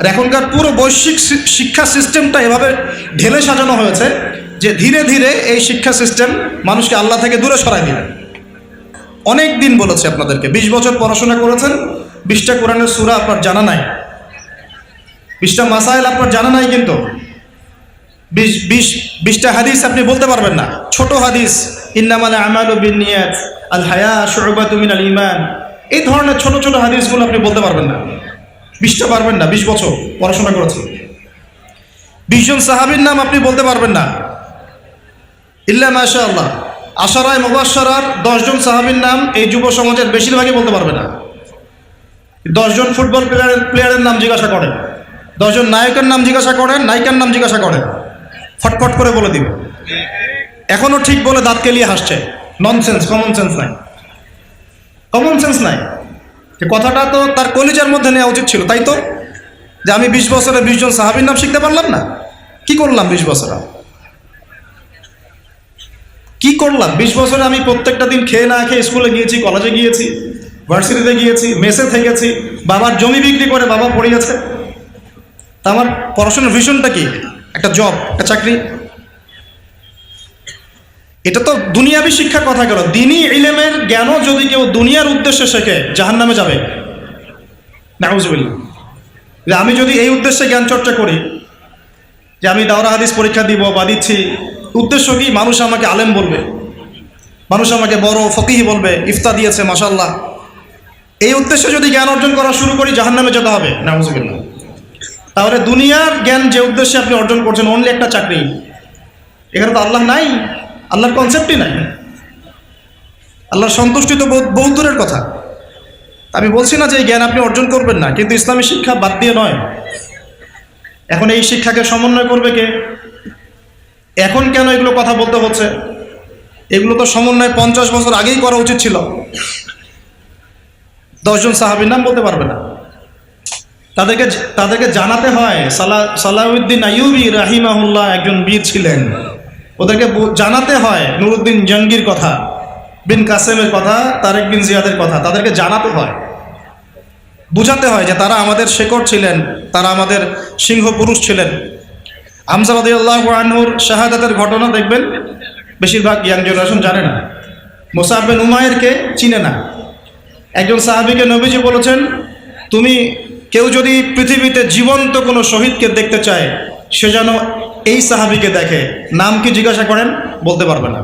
আর এখনকার পুরো বৈশ্বিক শিক্ষা সিস্টেমটা এভাবে ঢেলে সাজানো হয়েছে যে ধীরে ধীরে এই শিক্ষা সিস্টেম মানুষকে আল্লাহ থেকে দূরে সরাই দিবে অনেক দিন বলেছে আপনাদেরকে, বিশ বছর পড়াশোনা করেছেন, বিশটা কোরআনের সুরা আপনার জানা নাই। বিশটা মাসাইল আপনার জানা নাই কিন্তু। বিশ বিশ বিশটা হাদিস আপনি বলতে পারবেন না। ছোট হাদিস, ইন্নামাল আমাল বিন আল হায়া শুবাতু মিনাল ইমান এই ধরনের ছোট ছোট হাদিসগুলো আপনি বলতে পারবেন না। বিশটা পারবেন না, বিশ বছর পড়াশোনা করেছেন। বিশজন সাহাবীর নাম আপনি বলতে পারবেন না। ইল্লা মাশা আল্লাহ আশারায় মুবাশশারার দশজন সাহাবীর নাম এই যুব সমাজের বেশিরভাগই বলতে পারবে না। দশজন ফুটবল প্লেয়ারের প্লেয়ারের নাম জিজ্ঞাসা করেন। দশজন নায়কের নাম জিজ্ঞাসা করেন, নায়িকার নাম জিজ্ঞাসা করেন। ফটফট করে বলে দিবে। এখনও ঠিক বলে দাঁত কেলিয়ে হাসছে। ননসেন্স কমন সেন্স নাই। কমন সেন্স নাই। কথাটা তো তার কলিজার মধ্যে নেওয়া উচিত ছিল, তাই তো? যে আমি বিশ বছরে বিশ জন সাহাবির নাম শিখতে পারলাম না? কি করলাম বিশ বছরে কি করলাম? বিশ বছরে আমি প্রত্যেকটা দিন খেয়ে না খেয়ে স্কুলে গিয়েছি কলেজে গিয়েছি, ভার্সিটিতে গিয়েছি, মেসে থেকেছি, বাবার জমি বিক্রি করে বাবা পড়িয়েছে। তা আমার পড়াশোনার ভিশনটা কি? একটা জব একটা চাকরি? এটা তো দুনিয়াবি শিক্ষার কথা গেল। দিনই ইলেমের জ্ঞানও যদি কেউ দুনিয়ার উদ্দেশ্যে শেখে জাহান নামে যাবে নাউজবিল্লা আমি যদি এই উদ্দেশ্যে জ্ঞান চর্চা করি, যে আমি দাওরা হাদিস পরীক্ষা দিব বা দিচ্ছি, উদ্দেশ্য কি? মানুষ আমাকে আলেম বলবে। মানুষ আমাকে বড় ফকিহি বলবে ইফতা দিয়েছে মাসাল্লাহ এই উদ্দেশ্যে যদি জ্ঞান অর্জন করা শুরু করি জাহান নামে যেতে হবে। নাউজবিল্লা তাহলে দুনিয়ার জ্ঞান যে উদ্দেশ্যে আপনি অর্জন করছেন অনলি একটা চাকরি। এখানে তো আল্লাহ নাই। আল্লাহর কনসেপ্টই নাই। আল্লাহর সন্তুষ্টি তো বহু- দূরের কথা। আমি বলছি না যে এই জ্ঞান আপনি অর্জন করবেন না, কিন্তু ইসলামী শিক্ষা বাদ দিয়ে নয়। এখন এই শিক্ষাকে সমন্বয় করবে কে? এখন কেন এগুলো কথা বলতে হচ্ছে? এগুলো তো সমন্বয় পঞ্চাশ বছর আগেই করা উচিত ছিল। দশজন সাহাবির নাম বলতে পারবে না। তাদেরকে তাদেরকে জানাতে হয়, সালা সালাউদ্দিন আইয়ুবি রাহিমাহুল্লাহ একজন বীর ছিলেন। ওদেরকে জানাতে হয় নুরুদ্দিন জঙ্গির কথা, বিন কাসেমের কথা, তারেক বিন জিয়াদের কথা, তাদেরকে জানাতে হয়। বুঝাতে হয় যে তারা আমাদের শেকড় ছিলেন, তারা আমাদের সিংহ পুরুষ ছিলেন। আনহুর শাহাদাতের ঘটনা দেখবেন, বেশিরভাগ ইয়াং জেনারেশন জানে না। মোসাহ বিন উমায়েরকে চিনে না। একজন সাহাবিকে নবীজি বলেছেন, তুমি কেউ যদি পৃথিবীতে জীবন্ত কোনো শহীদকে দেখতে চায়, সে যেন এই সাহাবিকে দেখে নাম কি জিজ্ঞাসা করেন? বলতে পারবে না।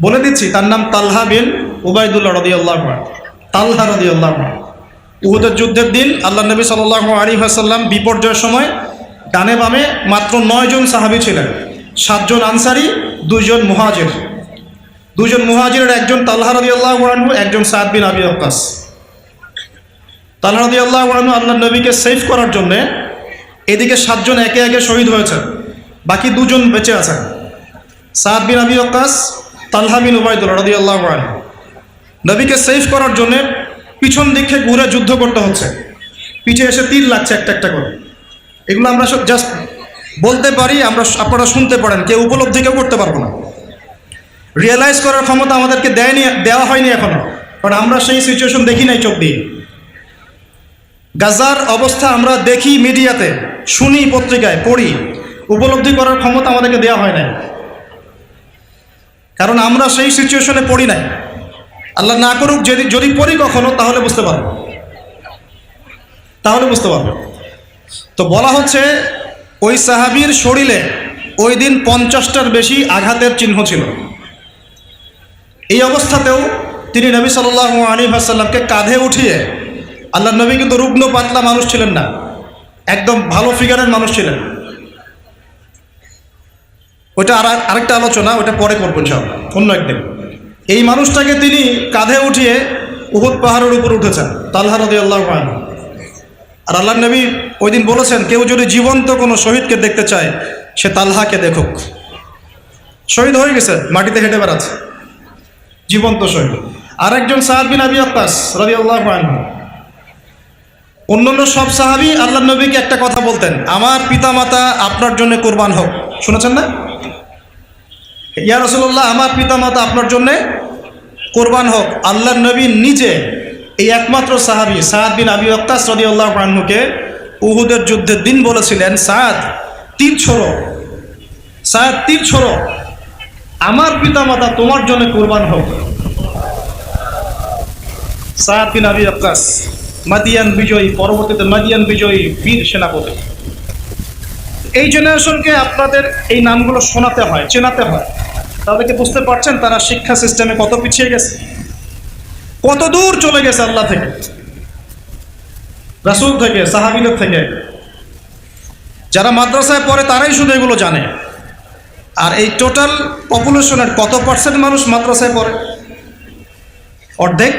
বলে দিচ্ছি, তার নাম তালহা বিন উবাইদুল্লাহ রদিয়াল্লাহ তালহা রদিয়াল্লাহ উহুদের যুদ্ধের দিন আল্লাহ নবী সাল্লাহ আলী হাসাল্লাম বিপর্যয়ের সময় ডানে বামে মাত্র নয়জন সাহাবি ছিলেন। সাতজন আনসারি দুইজন মুহাজির। দুজন মুহাজিরের একজন তাল্লাহ রদি আল্লাহ আনহু, একজন সাদ বিন আবি আক্কাস তাল্লাহ রদি আল্লাহ আনহু আল্লাহ নবীকে সেভ করার জন্যে এদিকে সাতজন একে একে শহীদ হয়েছেন। বাকি দুজন বেঁচে আছেন। সাদ বিন আবি আক্কাস তাল্হা বিন উবাইদুল্লাহ রদি আল্লাহ নবীকে সেভ করার জন্যে পিছন দিকে ঘুরে যুদ্ধ করতে হচ্ছে। পিছে এসে তীর লাগছে একটা একটা করে। এগুলো আমরা সব জাস্ট বলতে পারি, আমরা আপনারা শুনতে পারেন। কেউ উপলব্ধি কেউ করতে পারব না। রিয়েলাইজ করার ক্ষমতা আমাদেরকে দেয়নি, দেওয়া হয়নি এখনও কারণ আমরা সেই সিচুয়েশন দেখি নাই চোখ দিয়ে। গাজার অবস্থা আমরা দেখি মিডিয়াতে, শুনি পত্রিকায়, পড়ি। উপলব্ধি করার ক্ষমতা আমাদেরকে দেওয়া হয় নাই। কারণ আমরা সেই সিচুয়েশনে পড়ি নাই। আল্লাহ না করুক, যদি যদি পড়ি কখনো, তাহলে বুঝতে পারব। তাহলে বুঝতে পারব। তো বলা হচ্ছে, ওই সাহাবির শরীরে ওই দিন পঞ্চাশটার বেশি আঘাতের চিহ্ন ছিল। এই অবস্থাতেও তিনি নবী সাল্লাহ আলী ভাসাল্লামকে কাঁধে উঠিয়ে আল্লাহ নবী কিন্তু রুগ্ন পাতলা মানুষ ছিলেন না। একদম ভালো ফিগারের মানুষ ছিলেন। ওইটা আর আরেকটা আলোচনা ওটা পরে করব ইনশাআল্লাহ, অন্য একদিন। এই মানুষটাকে তিনি কাঁধে উঠিয়ে উহুদ পাহাড়ের উপর উঠেছেন, তাল্হা রদি আল্লাহ আর আল্লাহ নবী ওই দিন বলেছেন, কেউ যদি জীবন্ত কোনো শহীদকে দেখতে চায়, সে তালহাকে দেখুক। শহীদ হয়ে গেছে, মাটিতে হেঁটে বেড়াচ্ছে। জীবন্ত শহীদ। আরেকজন সাহাব বিন আবি আক্কাস রবি আল্লাহ অন্যান্য সব সাহাবি আল্লাহ নবীকে একটা কথা বলতেন, আমার পিতামাতা আপনার জন্য কোরবান হোক। শুনেছেন না? ইয়া রসুল্লাহ আমার পিতামাতা আপনার জন্যে কোরবান হোক আল্লাহ নবী নিজে এই একমাত্র সাহাবি সাহাদ বিন আবি আক্তাস রদি আল্লাহ আনহুকে উহুদের যুদ্ধের দিন বলেছিলেন, সাদ, তীর ছোড়ো, সাদ, তীর ছোড়ো, আমার পিতামাতা তোমার জন্য কোরবান হোক। সাদ বিন আবি আক্কাস মাদিয়ান বিজয়ী, পরবর্তীতে মাদিয়ান বিজয়ী বীর সেনাপতি। এই জেনারেশনকে আপনাদের এই নামগুলো শোনাতে হয়, চেনাতে হয়। তাদেরকে বুঝতে পারছেন তারা শিক্ষা সিস্টেমে কত পিছিয়ে গেছে? কত দূর চলে গেছে আল্লাহ থেকে? রাসুল থেকে, সাহাবিদের থেকে। যারা মাদ্রাসায় পড়ে তারাই শুধু এগুলো জানে। আর এই টোটাল পপুলেশনের কত পার্সেন্ট মানুষ মাদ্রাসায় পড়ে? অর্ধেক?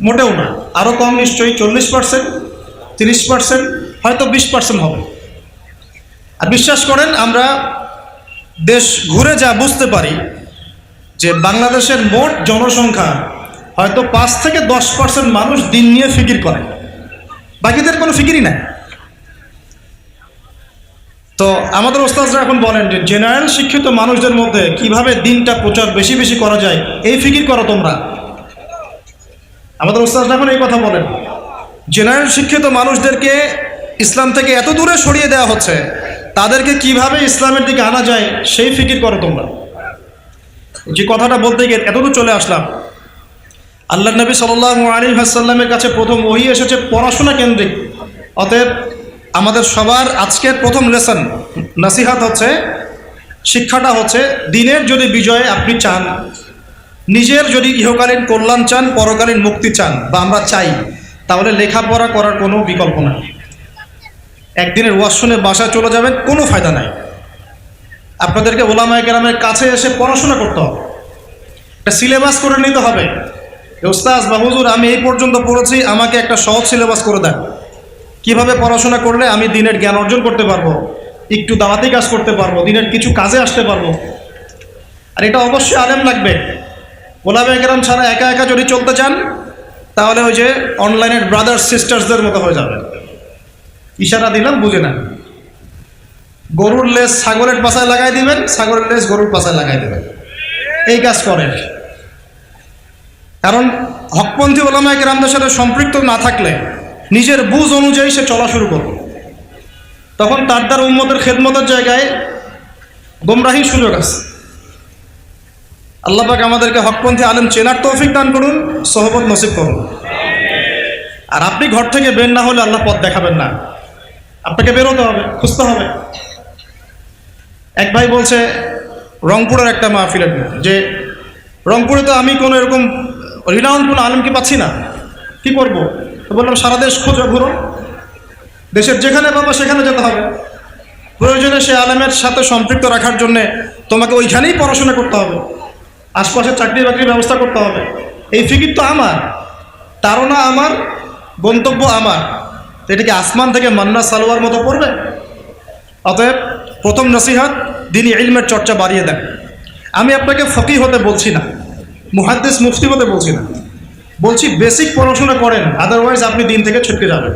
মোটেও না। আরও কম নিশ্চয়ই, চল্লিশ পার্সেন্ট তিরিশ পার্সেন্ট হয়তো বিশ পার্সেন্ট হবে। আর বিশ্বাস করেন, আমরা দেশ ঘুরে যা বুঝতে পারি যে বাংলাদেশের মোট জনসংখ্যা হয়তো পাঁচ থেকে দশ পার্সেন্ট মানুষ দিন নিয়ে ফিকির করে। বাকিদের কোনো ফিকিরই নাই। তো আমাদের ওস্তাদরা এখন বলেন যে, জেনারেল শিক্ষিত মানুষদের মধ্যে কীভাবে দিনটা প্রচার বেশি বেশি করা যায়, এই ফিকির করো তোমরা? আমাদের ওস্তাদরা এখন এই কথা বলেন, জেনারেল শিক্ষিত মানুষদেরকে ইসলাম থেকে এত দূরে সরিয়ে দেওয়া হচ্ছে তাদেরকে কীভাবে ইসলামের দিকে আনা যায়, সেই ফিকির করো তোমরা। যে কথাটা বলতে গিয়ে এতদূর চলে আসলাম। আল্লাহ নবী সাল্লাহ আলী হাসাল্লামের কাছে প্রথম ওহি এসেছে পড়াশোনা কেন্দ্রিক। অতএব আমাদের সবার আজকের প্রথম লেসন নাসিহাত হচ্ছে, শিক্ষাটা হচ্ছে দিনের যদি বিজয়ে আপনি চান, নিজের যদি ইহকালীন কল্যাণ চান, পরকালীন মুক্তি চান, বা আমরা চাই, তাহলে লেখাপড়া করার কোনো বিকল্প নাই। একদিনের ওয়াজ বাসায় চলে যাবেন, কোনো ফায়দা নাই। আপনাদেরকে ওলামায় গ্রামের কাছে এসে পড়াশোনা করতে হবে। একটা সিলেবাস করে নিতে হবে। ওস্তাজ বা হুজুর, আমি এই পর্যন্ত পড়েছি, আমাকে একটা সহজ সিলেবাস করে দেন। কীভাবে পড়াশোনা করলে আমি দিনের জ্ঞান অর্জন করতে পারব? একটু দাওয়াতি কাজ করতে পারব, দিনের কিছু কাজে আসতে পারব। আর এটা অবশ্যই আলেম লাগবে। ওলামে গ্রাম ছাড়া একা একা যদি চলতে চান, তাহলে ওই যে অনলাইনের ব্রাদার্স সিস্টার্সদের মতো হয়ে যাবে ইশারা দিলাম, বুঝে না গরুর লেস ছাগলের পাশায় লাগাই দিবেন, ছাগলের লেস গরুর পাশায় লাগাই দেবেন। এই কাজ করেন। কারণ হকপন্থী ওলামায় গ্রামদের সাথে সম্পৃক্ত না থাকলে নিজের বুঝ অনুযায়ী সে চলা শুরু করবে। তখন তার দ্বারা উন্মতের খেদমতের জায়গায় গোমরাহির সুযোগ আছে। আল্লাহ পাক আমাদেরকে হকপন্থী আলেম চেনার তৌফিক দান করুন, সহবত নসিব করুন। আর আপনি ঘর থেকে বের না হলে আল্লাহ পথ দেখাবেন না। আপনাকে বেরোতে হবে, খুঁজতে হবে। এক ভাই বলছে, রংপুরের একটা মাহফিলের যে, রংপুরে তো আমি কোনো এরকম রিনাউন্ড কোনো আলেমকে পাচ্ছি না। কি করব? তো বললাম, সারা দেশ খোঁজো, ঘুরো। দেশের যেখানে পাবো সেখানে যেতে হবে। প্রয়োজনে সে আলেমের সাথে সম্পৃক্ত রাখার জন্যে তোমাকে ওইখানেই পড়াশোনা করতে হবে। আশপাশে চাকরি বাকরির ব্যবস্থা করতে হবে। এই ফিকির তো আমার। তারও না আমার, গন্তব্য আমার। তো এটা কি আসমান থেকে মান্না সালোয়ার মতো পড়বে? অতএব প্রথম নসিহাত দিনই ইলমের চর্চা বাড়িয়ে দেন। আমি আপনাকে ফকি হতে বলছি না, মুহাদ্দিস মুফতি হতে বলছি না। বলছি বেসিক পড়াশোনা করেন আদারওয়াইজ আপনি দিন থেকে ছুটকে যাবেন।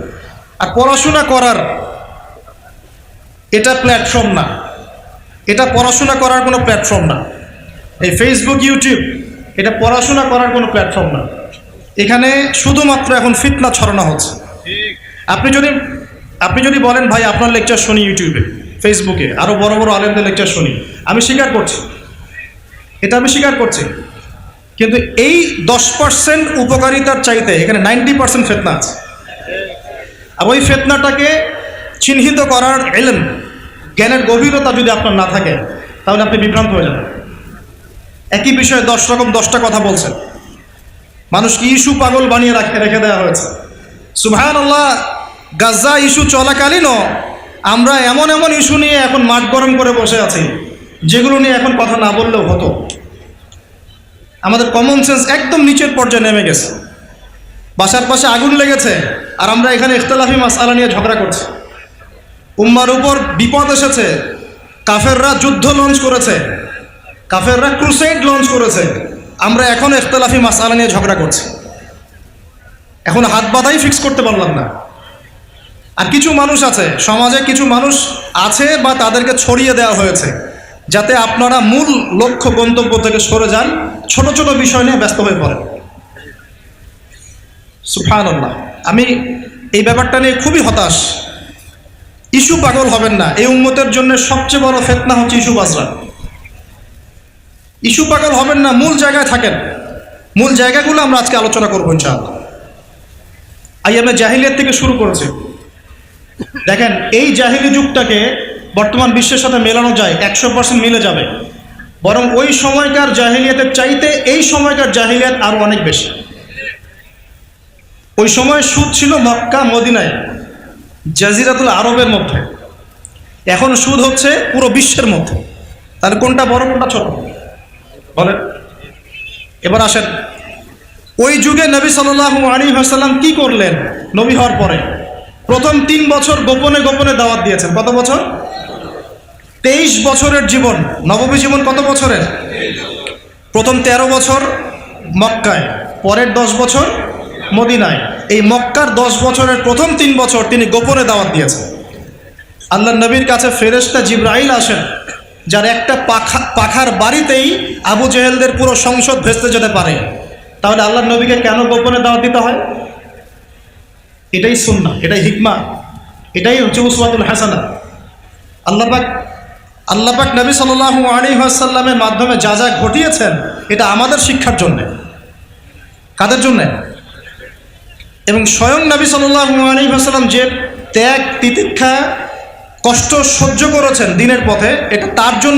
আর পড়াশোনা করার এটা প্ল্যাটফর্ম না। এটা পড়াশোনা করার কোনো প্ল্যাটফর্ম না। এই ফেসবুক ইউটিউব এটা পড়াশোনা করার কোনো প্ল্যাটফর্ম না। এখানে শুধুমাত্র এখন ফিতনা ছড়ানো হচ্ছে। আপনি যদি আপনি যদি বলেন, ভাই, আপনার লেকচার শুনি ইউটিউবে ফেসবুকে আরও বড় বড় আলেমদের লেকচার শুনি। আমি স্বীকার করছি। এটা আমি স্বীকার করছি। কিন্তু এই দশ পার্সেন্ট উপকারিতার চাইতে এখানে নাইনটি পার্সেন্ট ফেতনা আছে। আর ওই ফেতনাটাকে চিহ্নিত করার এলেন জ্ঞানের গভীরতা যদি আপনার না থাকে, তাহলে আপনি বিভ্রান্ত হয়ে যাবেন। একই বিষয়ে দশ রকম দশটা কথা বলছেন। মানুষকে ইস্যু পাগল বানিয়ে রাখে রেখে দেওয়া হয়েছে। সুভান আল্লাহ গাজা ইস্যু চলাকালীনও আমরা এমন এমন ইস্যু নিয়ে এখন মাঠ গরম করে বসে আছি, যেগুলো নিয়ে এখন কথা না বললেও হতো। আমাদের কমন সেন্স একদম নিচের পর্যায়ে নেমে গেছে। বাসার পাশে আগুন লেগেছে, আর আমরা এখানে ইখতলাফি মাসালা নিয়ে ঝগড়া করছি। উম্মার উপর বিপদ এসেছে, কাফেররা যুদ্ধ লঞ্চ করেছে, কাফেররা ক্রুসেড লঞ্চ করেছে, আমরা এখন ইখতলাফি মাসালা নিয়ে ঝগড়া করছি। এখন হাত বাঁধাই ফিক্স করতে পারলাম না। আর কিছু মানুষ আছে, সমাজে কিছু মানুষ আছে বা তাদেরকে ছড়িয়ে দেওয়া হয়েছে, যাতে আপনারা মূল লক্ষ্য, গন্তব্য থেকে সরে যান, ছোট ছোট বিষয় নিয়ে ব্যস্ত হয়ে পড়েন। সুফান আমি এই ব্যাপারটা নিয়ে খুবই হতাশ। ইস্যু পাগল হবেন না, এই উম্মতের জন্য সবচেয়ে বড় ফেতনা হচ্ছে ইস্যু বাজরা। ইস্যু পাগল হবেন না, মূল জায়গায় থাকেন। মূল জায়গাগুলো আমরা আজকে আলোচনা করব ইনশাআল্লাহ। আইয়ামে জাহিলিয়াত থেকে শুরু করেছে। দেখেন, এই জাহিলি যুগটাকে বর্তমান বিশ্বের সাথে মেলানো যায়, একশো পার্সেন্ট মিলে যাবে। বরং ওই সময়কার জাহিলিয়াতের চাইতে এই সময়কার জাহিলিয়াত আরও অনেক বেশি। ওই সময় সুদ ছিল মক্কা, মদিনায়, জাজিরাতুল আরবের মধ্যে। এখন সুদ হচ্ছে পুরো বিশ্বের মধ্যে। তাহলে কোনটা বড়, কোনটা ছোট? বলেন। এবার আসেন। ওই যুগে নবী সাল্লাল্লাহু আলী হাসাল্লাম কি করলেন? নবী হওয়ার পরে। প্রথম তিন বছর গোপনে গোপনে দাওয়াত দিয়েছেন। কত বছর? তেইশ বছরের জীবন। নবমী জীবন কত বছরের? প্রথম ১৩ বছর মক্কায়, পরের দশ বছর মদিনায়। এই মক্কার দশ বছরের প্রথম তিন বছর তিনি গোপনে দাওয়াত দিয়েছেন। আল্লাহ নবীর কাছে ফেরেশতা জিব্রাইল আসেন, যার একটা পাখা পাখার বাড়িতেই আবু জেহেলদের পুরো সংসদ ভেস্তে যেতে পারে। তাহলে আল্লাহ নবীকে কেন গোপনে দাওয়াত দিতে হয়? এটাই সুন্না এটাই হিকমা, এটাই হচ্ছে উসওয়াতুল হাসানা আল্লাপাক আল্লাপাক নবী সাল্লাল্লাহু আলী আসাল্লামের মাধ্যমে যা যা ঘটিয়েছেন, এটা আমাদের শিক্ষার জন্যে। কাদের জন্যে? এবং স্বয়ং নবী সাল্লাল্লাহু আলী আসাল্লাম যে ত্যাগ, তিতিক্ষা, কষ্ট সহ্য করেছেন দিনের পথে, এটা তার জন্য